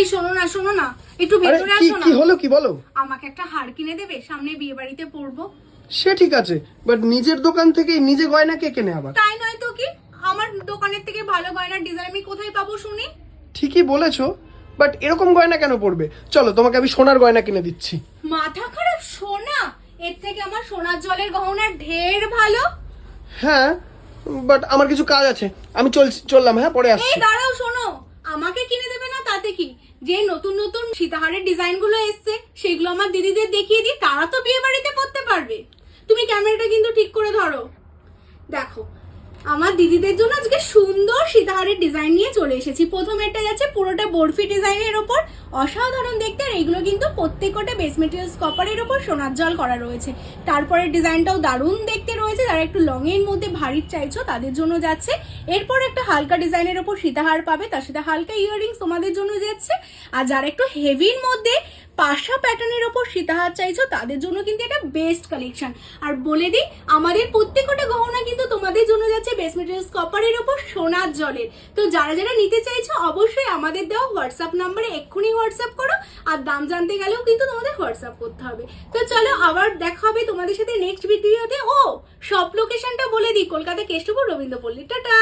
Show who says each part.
Speaker 1: এই শোনো না শোনো না। একটু ভেতরে আসো না।
Speaker 2: কি হলো কি বলো?
Speaker 1: আমাকে একটা হার কিনে দেবে সামনে বিয়ে বাড়িতে পরবো।
Speaker 2: সে ঠিক আছে বাট নিজের দোকান থেকে নিজে গয়না কে কেনে আবার?
Speaker 1: তাই নয় তো কি? আমার দোকানের থেকে ভালো গয়নার ডিজাইন আমি কোথায় পাবো শুনি?
Speaker 2: ঠিকই বলেছ বাট এরকম গয়না কেন পড়বে চলো তোমাকে আমি সোনার গয়না কিনে দিচ্ছি।
Speaker 1: মাথা খারাপ সোনা? এর থেকে আমার সোনার জলের গহনা ঢের ভালো।
Speaker 2: হ্যাঁ বাট আমার কিছু কাজ আছে। আমি চলছি চললাম হ্যাঁ পরে
Speaker 1: এই
Speaker 2: আসছি।
Speaker 1: দাঁড়াও শোনো। আমাকে কিনে দেবে না তাতে কি? যে নতুন নতুন সীতাহারের ডিজাইনগুলো এসছে, সেগুলো আমার দিদিদের দেখিয়ে দিই তারা তো বিয়ে বাড়িতে পড়তে পারবে। তুমি ক্যামেরাটা কিন্তু ঠিক করে ধরো। দেখো, আমার দিদিদের জন্য আজকে সুন্দর সীতাহারের ডিজাইন নিয়ে চলে এসেছি। প্রথম এটা যাচ্ছে পুরোটা বরফি ডিজাইনের ওপর। অসাধারণ দেখতে, আর এগুলো কিন্তু প্রত্যেকটা বেস মেটেরিয়ালস কপারের ওপর সোনার জল করা রয়েছে। তারপরে ডিজাইনটাও দারুণ দেখতে রয়েছে। যারা একটু লং এর মধ্যে ভারী চাইছো, তাদের জন্য যাচ্ছে। এরপর একটা হালকা ডিজাইনের ওপর সীতাহার পাবে। তার সাথে হালকা ইয়াররিংস তোমাদের জন্য যাচ্ছে। আর যারা একটু হেভির মধ্যে পাশা প্যাটার্নের ওপর সীতাহার চাইছো, তাদের জন্য কিন্তু এটা বেস্ট কালেকশন আর বলে দিই, আমাদের প্রত্যেকটা গহনা কিন্তু তোমাদের জন্য যাচ্ছে বেস্ট মেটেরিয়ালস কপারের ওপর সোনার জলের। তো যারা যারা নিতে চাইছো, অবশ্যই আমাদের দেওয়া হোয়াটসঅ্যাপ নাম্বারে এক্ষুনি হোয়াটসঅ্যাপ করো, আর দাম জানতে গেলেও কিন্তু তোমাদের হোয়াটসঅ্যাপ করতে হবে। তো চলো, আবার দেখা হবে তোমাদের সাথে নেক্সট ভিডিওতে ও সব লোকেশনটা বলে দিই, কলকাতা কেষ্টপুর রবীন্দ্রপল্লী। টাটা!